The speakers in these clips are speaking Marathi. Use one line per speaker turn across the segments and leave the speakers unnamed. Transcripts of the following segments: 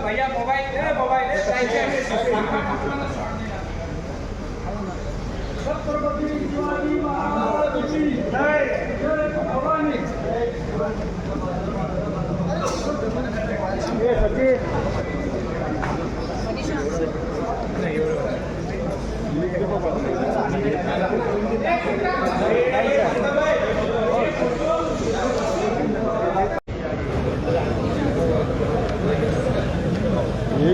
भैया मोबाइल दे मोबाइल दे
एक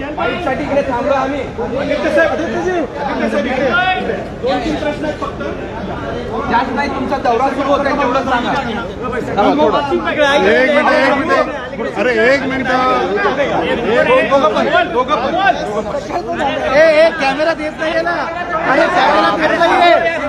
साठी इकडे थांबलो आम्ही. जास्त नाही तुमचा दौरा सुरू होता तेवढं सांगा.
एक मिनिट एक मिनिट. अरे एक मिनिट.
ए ए कॅमेरा देत नाहीये ना. अरे कॅमेरा देत नाहीये.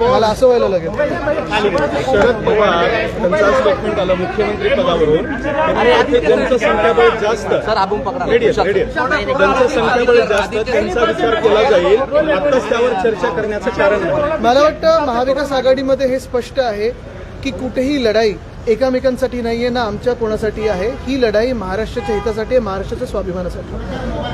मला असं व्हायला लागेल.
शरद पवार त्यांचा स्टेटमेंट आलं मुख्यमंत्री पदावरून त्यांचं संख्याबळ जास्त. त्यांचं संख्याबळ जास्त त्यांचा विचार केला जाईल. आताच त्यावर चर्चा करण्याचं कारण
मला वाटतं महाविकास आघाडीमध्ये हे स्पष्ट आहे की कुठेही लढाई एकामेकांसाठी नाहीये ना आमच्या कोणासाठी आहे. ही लढाई महाराष्ट्राच्या हितासाठी आहे महाराष्ट्राच्या स्वाभिमानासाठी.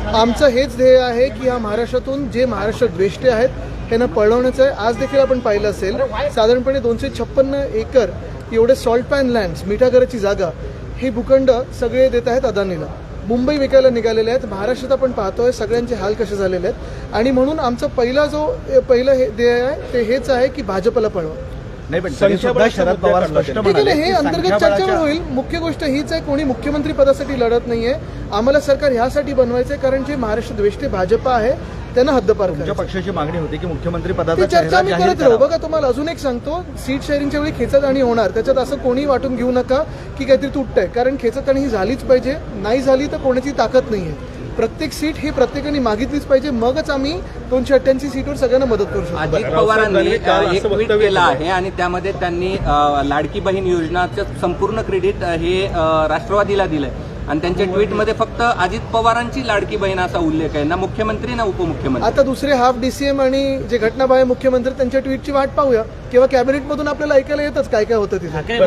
आमचं हेच ध्येय आहे की हा महाराष्ट्रातून जे महाराष्ट्र द्वेष्टे आहेत त्यांना पळवण्याचं आहे. आज देखील आपण पाहिलं असेल साधारणपणे दोनशे छप्पन्न एकर एवढे सॉल्ट पॅन लँड्स मिठागराची जागा हे भूखंड सगळे देत आहेत अदानीला. मुंबई विकायला निघालेले आहेत. महाराष्ट्रात आपण पाहतोय सगळ्यांचे हाल कसे झालेले आहेत. आणि म्हणून आमचा पहिला जो पहिलं हे ध्येय आहे ते हेच आहे की भाजपला पळवा.
नाही पण तरी सुद्धा शरद पवार स्पष्ट
ठीक आहे
म्हणाले
ना, हे
की
अंतर्गत चर्चेवर होईल. मुख्य गोष्ट हीच आहे कोणी मुख्यमंत्री पदासाठी लढत नाहीये. आम्हाला सरकार ह्यासाठी बनवायचंय कारण जे महाराष्ट्र द्वेष्टे भाजप आहे त्यांना हद्दपार
तुमच्या
करायचं
पक्षाची मागणी होती की मुख्यमंत्री
ती
पदाचा
चर्चा
चेहरा
मी
जाहीर
करत राहू.
करावा.
बघा तुम्हाला अजून एक सांगतो. सीट शेअरिंगच्या वेळी खेचत आणि होणार. त्याच्यात असं कोणी वाटून घेऊ नका की काहीतरी तुटतंय. कारण खेचत आणि ही झालीच पाहिजे. नाही झाली तर कोणाची ताकद नाहीये. प्रत्येक सीट ही प्रत्येकाने मागितलीच पाहिजे. मगच आम्ही दोनशे अठ्ठ्याऐंशी सीटवर सगळ्यांना मदत करू शकतो.
अजित पवारांनी एक ट्विट
वक्तव्य
केलं. आहे आणि त्यामध्ये त्यांनी लाडकी बहीण योजनाचं संपूर्ण क्रेडिट हे राष्ट्रवादीला दिलंय. आणि त्यांच्या ट्विटमध्ये फक्त अजित पवारांची लाडकी बहीण असा उल्लेख आहे ना मुख्यमंत्री ना उपमुख्यमंत्री.
आता दुसरे हाफ डीसीएम आणि जे घटनाबाह्य मुख्यमंत्री त्यांच्या ट्विटची वाट पाहूया. किंवा कॅबिनेटमधून आपल्याला ऐकायला येतच काय काय होतं तिथे.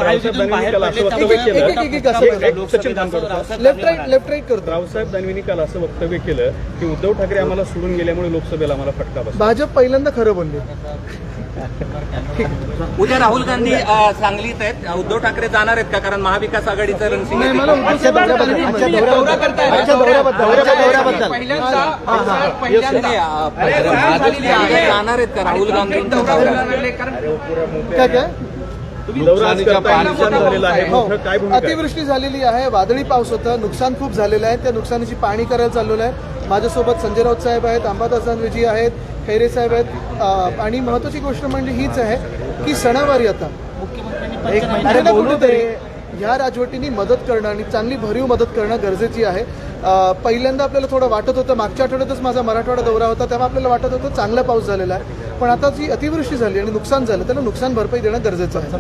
लेफ्ट राईट लेफ्ट राईट करतो.
रावसाहेब दानवेंनी काल असं वक्तव्य केलं की उद्धव ठाकरे आम्हाला सोडून गेल्यामुळे लोकसभेला आम्हाला फटका बसला.
भाजप पहिल्यांदा खरं बोलले.
उद्या राहुल गांधी सांगलीत आहेत. उद्धव ठाकरे जाणार आहेत का? कारण महाविकास आघाडीचं रणसिंग जाणार आहेत का? राहुल
हो
आहे?
अतिवृष्टी झालेली आहे वादळी पाऊस होता नुकसान खूप झालेलं आहे. त्या नुकसानीची पाहणी करायला चाललेलं आहे. माझ्यासोबत संजय राऊत साहेब आहेत अंबादास दानवेजी आहेत खैरे साहेब आहेत. आणि महत्वाची गोष्ट म्हणजे हीच आहे की सणावारी आता
एक
कुठे
मिनिट
ना
बोलू
कुठेतरी
तरी
ह्या राजवटींनी मदत करणं आणि चांगली भरीव मदत करणं गरजेची आहे. पहिल्यांदा आपल्याला थोडं वाटत होतं मागच्या आठवड्यातच माझा मराठवाडा दौरा होता तेव्हा आपल्याला वाटत होतं चांगला पाऊस झालेला आहे. पण आता जी अतिवृष्टी झाली आणि नुकसान झालं त्याला नुकसान भरपाई देणं गरजेचं आहे.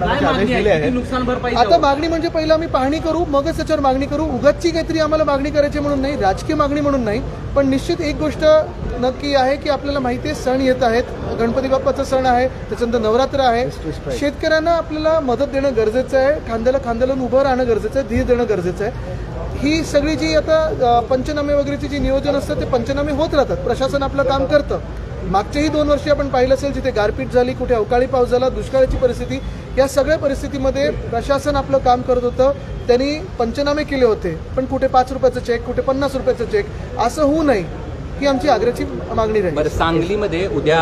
आता मागणी म्हणजे पहिलं आम्ही पाहणी करू मगच त्याच्यावर मागणी करू. उगाचची काहीतरी आम्हाला मागणी करायची म्हणून नाही राजकीय मागणी म्हणून नाही. पण निश्चित एक गोष्ट नक्की आहे की आपल्याला माहिती आहे सण येत आहेत. गणपती बाप्पाचा सण आहे त्याच्यानंतर नवरात्र आहे. शेतकऱ्यांना आपल्याला मदत देणं गरजेचं आहे खांद्याला खांद्याला उभं राहणं गरजेचं आहे धीर देणं गरजेचं आहे. ही सगळी जी आता पंचनामे वगैरेची जी नियोजन असतं ते पंचनामे होत राहतात. प्रशासन आपलं काम करतं. मागच्याही दोन वर्षी आपण पाहिलं असेल जिथे गारपीट झाली कुठे अवकाळी पाऊस झाला दुष्काळाची परिस्थिती या सगळ्या परिस्थितीमध्ये प्रशासन आपलं काम करत होतं. त्यांनी पंचनामे केले होते पण कुठे पाच रुपयाचं चेक कुठे पन्नास रुपयाचं चेक असं होऊ नये. ही आमची आग्र्याची मागणी राहील.
बरं सांगलीमध्ये उद्या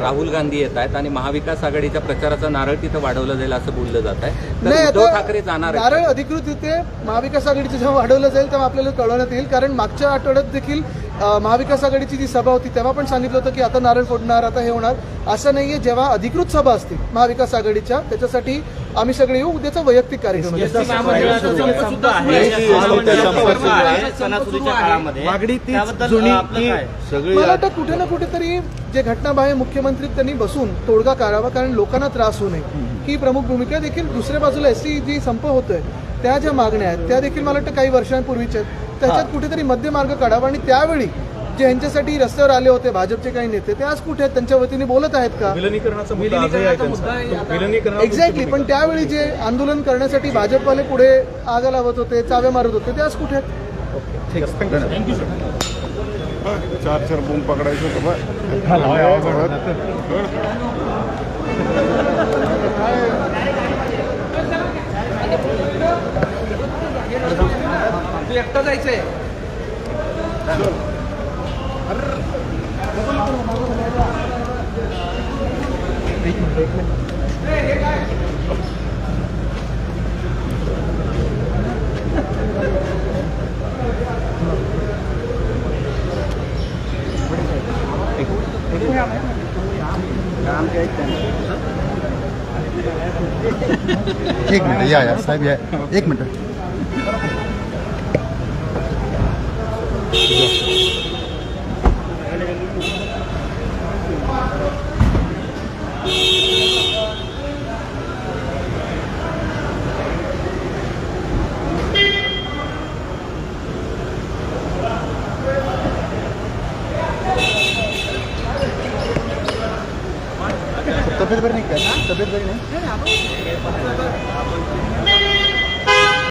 राहुल गांधी येत आहेत आणि महाविकास आघाडीच्या प्रचाराचं नारळ तिथं वाढवलं जाईल असं बोललं जात आहे.
नाही
उद्धव ठाकरे जाणार
नारळ अधिकृत इथे महाविकास आघाडीचं जेव्हा वाढवलं जाईल तेव्हा आपल्याला कळवण्यात येईल कारण मागच्या आठवड्यात देखील महाविकास आघाडीची जी सभा होती तेव्हा पण सांगितलं होतं की आता नारळ फोडणार आता हे होणार. असं नाहीये जेव्हा अधिकृत सभा असतील महाविकास आघाडीच्या त्याच्यासाठी आम्ही सगळे येऊ उद्याचा वैयक्तिक कार्यक्रम आहे. मला वाटतं कुठे ना कुठेतरी जे घटनाबाह्य मुख्यमंत्री त्यांनी बसून तोडगा काढावा कारण लोकांना त्रास होऊ नये. ही प्रमुख भूमिका आहे. देखील दुसऱ्या बाजूला एस जी संप होतोय. त्या ज्या मागण्या आहेत त्या देखील मला वाटतं काही वर्षांपूर्वीच्या आहेत. त्याच्यात कुठेतरी मध्य मार्ग काढावा आणि त्यावेळी जे ह्यांच्यासाठी रस्त्यावर आले होते भाजपचे काही नेते ते आज कुठे आहेत? त्यांच्या वतीने बोलत आहेत का? एक्झॅक्टली पण त्यावेळी जे आंदोलन करण्यासाठी भाजपवाले पुढे आगा लावत होते चाव्या मारत होते ते आज कुठे आहेत?
चार चार बूम पकडायचं होतं बा.
एक मिनिट या या साहेब या एक मिनिट तब्येत बरी नाही का? तब्येत बरी नाही?